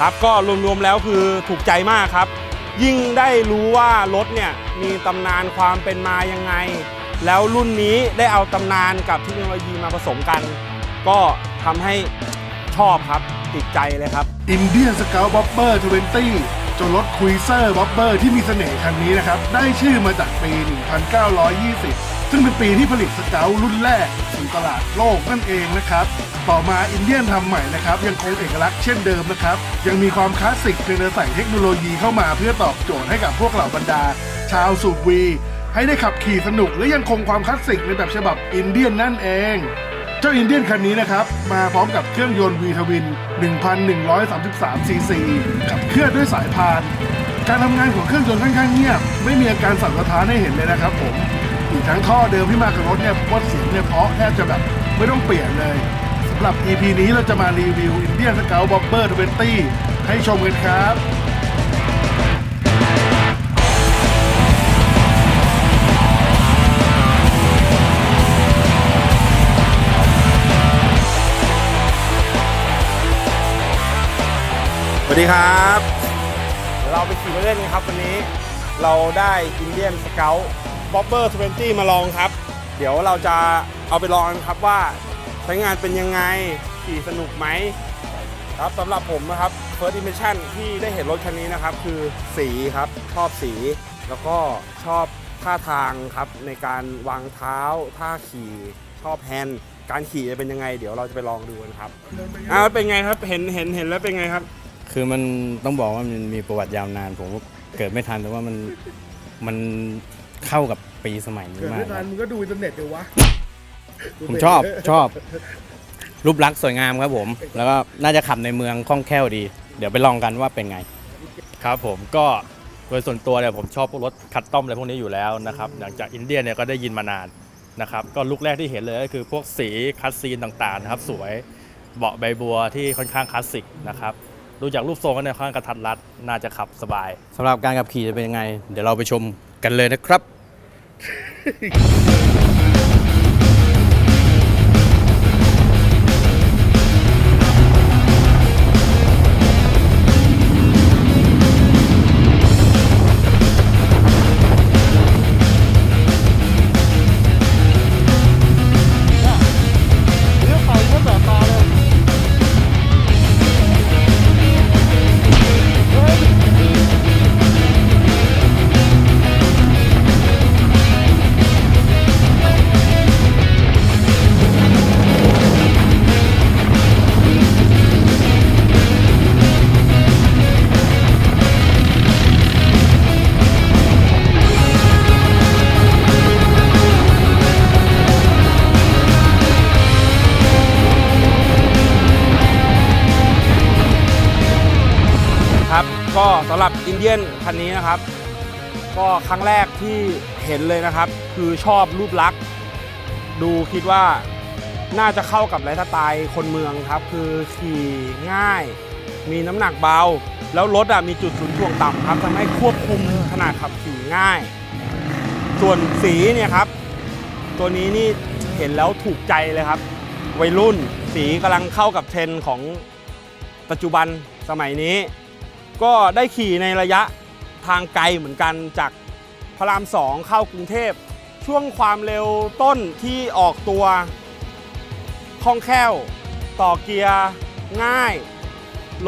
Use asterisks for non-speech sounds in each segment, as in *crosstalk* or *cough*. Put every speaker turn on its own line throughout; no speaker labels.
ครับก็รวมๆแล้วคือถูกใจมากครับ ยิ่งได้รู้ว่ารถเนี่ยมีตำนานความเป็นมายังไง แล้วรุ่นนี้ได้เอาตำนานกับเทคโนโลยีมาผสมกัน ก็ทำให้ชอบครับติดใจเลยครับ
อินเดียนสเกลบ็อบเบอร์20จนรถคุยเซอร์บ็อบเบอร์ที่มีเสน่ห์คันนี้นะครับ ได้ชื่อมาจากปี 1920 ซึ่งเป็นปีที่ผลิตสเกลรุ่นแรกสู่ตลาดโลกนั่นเองนะครับ ต่อมาอินเดียนทำใหม่นะครับ ยังคงเอกลักษณ์เช่นเดิมนะครับ ยังมีความคลาสสิกเพียงแต่ใส่เทคโนโลยีเข้ามาเพื่อตอบโจทย์ให้กับพวกเหล่าบรรดา ชาวสูบวีให้ได้ขับขี่สนุกและยังคงความคลาสสิกในแบบฉบับอินเดียนนั่นเอง เจ้าอินเดียนคันนี้นะครับ มาพร้อมกับเครื่องยนต์วีทวิน 1,133 ซีซีขับเคลื่อนด้วยสายพาน การทำงานของเครื่องยนต์ค่อนข้างเงียบ ไม่มีอาการสั่นสะท้านให้เห็นเลยนะครับผม อีกทั้งท่อเดิมที่มากับรถเนี่ยวัดเสียงเนี่ยเพราะแทบจะแบบไม่ต้องเปลี่ยนเลยสำหรับ EP นี้เราจะมารีวิว Indian Scout Bobber 20ให้ชมกันครับ
สวัสดีครับ เราไปขี่รถเล่นกันครับวันนี้เราได้อินเดียนสเกล บ๊อบเบอร์20 มาลองครับ เดี๋ยวเราจะเอาไปลองกันครับว่าใช้งานเป็นยังไงขี่สนุกไหมครับสำหรับผมนะครับ First Impression ที่ได้เห็นรถคันนี้นะครับ คือสีครับชอบสีแล้วก็ชอบท่าทางครับในการวางเท้าท่าขี่ชอบแฮนด์การขี่จะเป็นยังไง เดี๋ยวเราจะไปลองดูกันครับอ่าวเป็นไงครับเห็นเห็นเห็นแล้วเป็นไงครับ
คือมันต้องบอกว่ามันมีประวัติยาวนาน ผมก็เกิดไม่ทันแต่ว่ามันมัน เข้ากับปีสมัยนี้
เกิด
มาก
ไม่ทันมึงก็ดูอินเทอร์เน็ตเดี๋ยววะ
ผมชอบชอบ รูปลักษณ์สวยงามครับผม แล้วก็น่าจะขับในเมืองคล่องแคล่วดี เดี๋ยวไปลองกันว่าเป็นไง
ครับผมก็โดยส่วนตัวเนี่ยผมชอบพวกรถคัสตอมอะไรพวกนี้อยู่แล้วนะครับหลังจากอินเดียเนี่ยก็ได้ยินมานานนะครับก็ลุกแรกที่เห็นเลยก็คือพวกสีคัสซีนต่างๆนะครับสวยเบาะใบบัวที่ค่อนข้างคลาสสิกนะครับดูจากรูปทรงก็เนี่ยค่อนข้างกระทัดรัดน่าจะขับสบาย
สำหรับการขับขี่จะเป็นยังไง เดี๋ยวเราไปชมกันเลยนะครับ
ครับ Peace. *laughs* ก็สำหรับอินเดียนคันนี้นะครับ ก็ครั้งแรกที่เห็นเลยนะครับ คือชอบรูปลักษณ์ดูคิดว่าน่าจะเข้ากับไลฟ์สไตล์คนเมืองครับ คือขี่ง่าย มีน้ำหนักเบา แล้วรถอะมีจุดศูนย์ถ่วงต่ำครับทำให้ควบคุมขนาดขับขี่ง่าย ส่วนสีเนี่ยครับ ตัวนี้นี่เห็นแล้วถูกใจเลยครับ วัยรุ่นสีกำลังเข้ากับเทรนด์ของปัจจุบันสมัยนี้ ก็ได้ขี่ในระยะทางไกลเหมือนกันจากพระรามสองเข้ากรุงเทพ ช่วงความเร็วต้นที่ออกตัวคล่องแคล่ว ต่อเกียร์ง่าย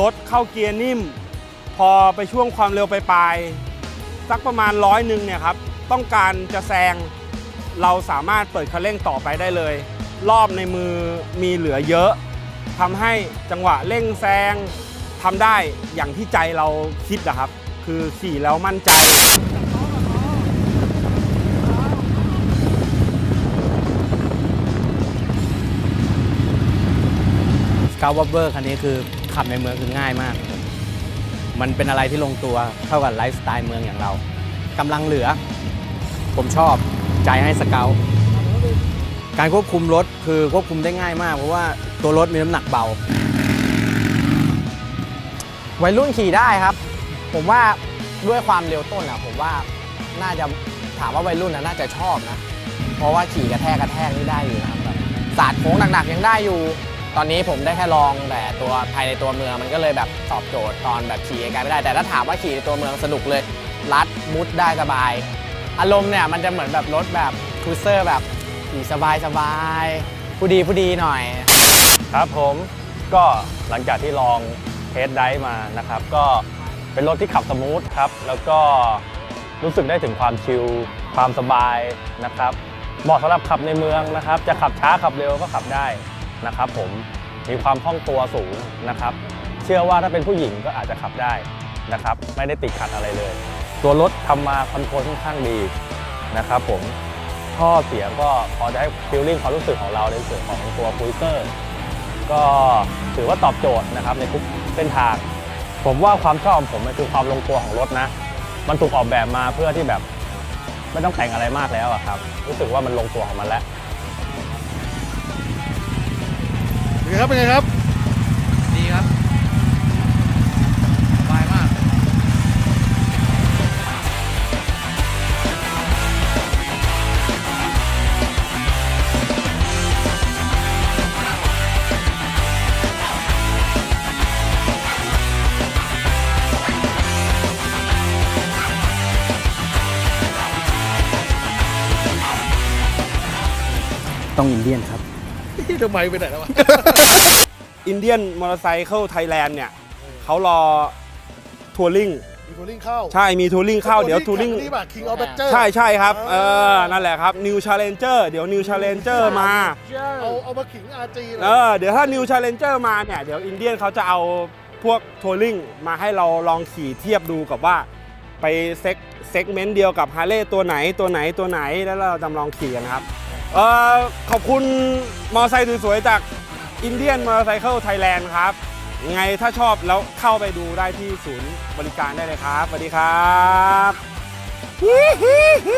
รถเข้าเกียร์นิ่ม พอไปช่วงความเร็วไปปลายสักประมาณร้อยหนึ่งเนี่ยครับต้องการจะแซงเราสามารถเปิดคันเร่งต่อไปได้เลย รอบในมือมีเหลือเยอะทำให้จังหวะเร่งแซง ทำได้อย่างที่ใจเราคิดนะครับ คือขี่แล้วมั่นใจ
สกาววอ b เบอร์คันนี้คือขับในเมืองคือง่ายมาก มันเป็นอะไรที่ลงตัวเข้ากับไลฟ์สไตล์เมืองอย่างเรากำลังเหลือ ผมชอบใจให้สเกลการควบคุมรถคือควบคุมได้ง่ายมาก เพราะว่าตัวรถมีน้ำหนักเบา
วัยรุ่นขี่ได้ครับ ผมว่าด้วยความเร็วต้นอะ ผมว่าน่าจะถามว่าวัยรุ่นน่ะน่าจะชอบนะ เพราะว่าขี่กระแทกกระแทกนี่ได้อยู่นะครับแบบสาดโค้งหนักๆยังได้อยู่ ตอนนี้ผมได้แค่ลองแต่ตัวภายในตัวเมืองมันก็เลยแบบตอบโจทย์ตอนแบบขี่ไกลไม่ได้ แต่ถ้าถามว่าขี่ในตัวเมืองสนุกเลยลัดมุดได้สบาย อารมณ์เนี่ยมันจะเหมือนแบบรถแบบครูเซอร์แบบขี่สบายสบายๆผู้ดีผู้ดีหน่อย
ครับผมก็หลังจากที่ลอง เทสไดฟ์มานะครับ ก็เป็นรถที่ขับสมูทครับ แล้วก็รู้สึกได้ถึงความชิลความสบายนะครับเหมาะสำหรับขับในเมืองนะครับ จะขับช้าขับเร็วก็ขับได้นะครับผมมีความคล่องตัวสูงนะครับ เชื่อว่าถ้าเป็นผู้หญิงก็อาจจะขับได้นะครับ ไม่ได้ติดขัดอะไรเลย ตัวรถทำมาคอนโทรลค่อนข้างดีนะครับผมท่อเสียงก็พอจะให้ฟีลลิ่งความรู้สึกของเราในส่วนของตัวคุยเซอร์ ก็ถือว่าตอบโจทย์นะครับในทุกเส้นทาง ผมว่าความชอบของผมมันคือความลงตัวของรถนะ มันถูกออกแบบมาเพื่อที่แบบไม่ต้องแต่งอะไรมากแล้วอะครับ รู้สึกว่ามันลงตัวของมันแล้ว
เป็นไงครับเป็นไงครับ
ต้องอินเดียนครับ
ทำไมไปไหนแล้ววะ
อินเดียนมอเตอร์ไซค์เข้าไทยแลนด์เนี่ยเขารอทัวริง
มีทัวริงเข้า
ใช่มีทัวริงเข้าเดี๋ยวทัวริง
นี่ป่ะ King of Badger
ใช่ใช่ครับเอ
อ่า
อนั่นแหละครับ New Challenger เดี๋ยว New Challenger มา
เอาเอามาขิง RG เลย
เออเดี๋ยวถ้า New Challenger มาเนี่ยเดี๋ยวอินเดียนเขาจะเอาพวกทัวริงมาให้เราลองขี่เทียบดูกับว่าไปเซ็กเซกเมนต์เดียวกับฮาร์เลย์ตัวไหนตัวไหนตัวไหนแล้วเราจำลองขี่กันนะครับ เออขอบคุณมอไซค์สวยๆจากอินเดียนมอเตอร์ไซค์ไทยแลนด์ครับยังไงถ้าชอบแล้วเข้าไปดูได้ที่ศูนย์บริการได้เลยครับสวัสดีครับฮิฮิฮิ